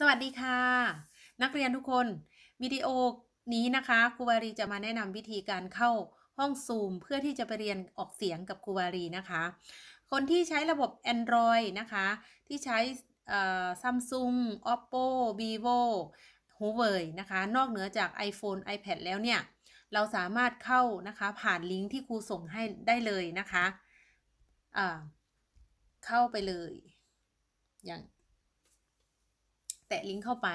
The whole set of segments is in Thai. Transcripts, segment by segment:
สวัสดีค่ะ นักเรียนทุกคนวิดีโอนี้นะคะครูวารีจะมาแนะนำวิธีการเข้าห้องซูมเพื่อที่จะไปเรียนออกเสียงกับครูวารีนะคะ คนที่ใช้ระบบ Android นะคะ ที่ใช้ซัมซุง Oppo Vivo Huawei นะคะ นอกเหนือจาก iPhone iPad แล้วเนี่ย เราสามารถเข้านะคะผ่านลิงก์ที่ครูส่งให้ได้เลยนะคะ เข้าไปเลย อย่าง แตะลิงก์เข้าไป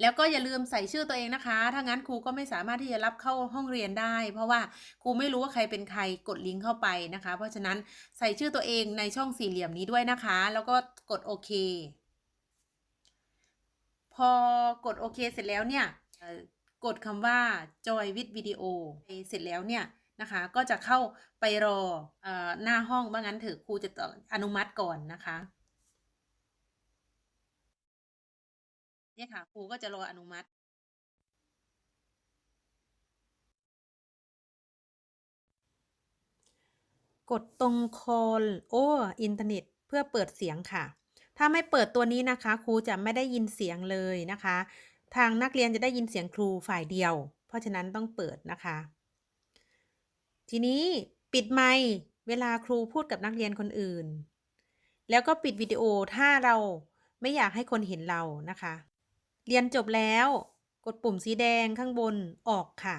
แล้วก็อย่าลืมใส่ชื่อตัวเองนะคะ ถ้างั้นครูก็ไม่สามารถที่จะรับเข้าห้องเรียนได้ เพราะว่าครูไม่รู้ว่าใครเป็นใครกดลิงก์เข้าไปนะคะ เพราะฉะนั้นใส่ชื่อตัวเองในช่องสี่เหลี่ยมนี้ด้วยนะคะ แล้วก็กดโอเค พอกดโอเคเสร็จแล้วเนี่ยกดคำว่า join with video เสร็จแล้วเนี่ยนะคะ ก็จะเข้าไปรอออหน้าห้องว่างั้นเถอะครูจะอนุมัติก่อนนะคะ เนี่ยค่ะ ครูก็จะรออนุมัติ กดตรง call over อินเทอร์เน็ตเพื่อเปิดเสียงค่ะ ถ้าไม่เปิดตัวนี้นะคะ ครูจะไม่ได้ยินเสียงเลยนะคะ ทางนักเรียนจะได้ยินเสียงครูฝ่ายเดียว เพราะฉะนั้นต้องเปิดนะคะ ทีนี้ปิดไมค์เวลาครูพูดกับนักเรียนคนอื่น แล้วก็ปิดวิดีโอถ้าเราไม่อยากให้คนเห็นเรานะคะ เรียนจบแล้ว กดปุ่มสีแดงข้างบนออกค่ะ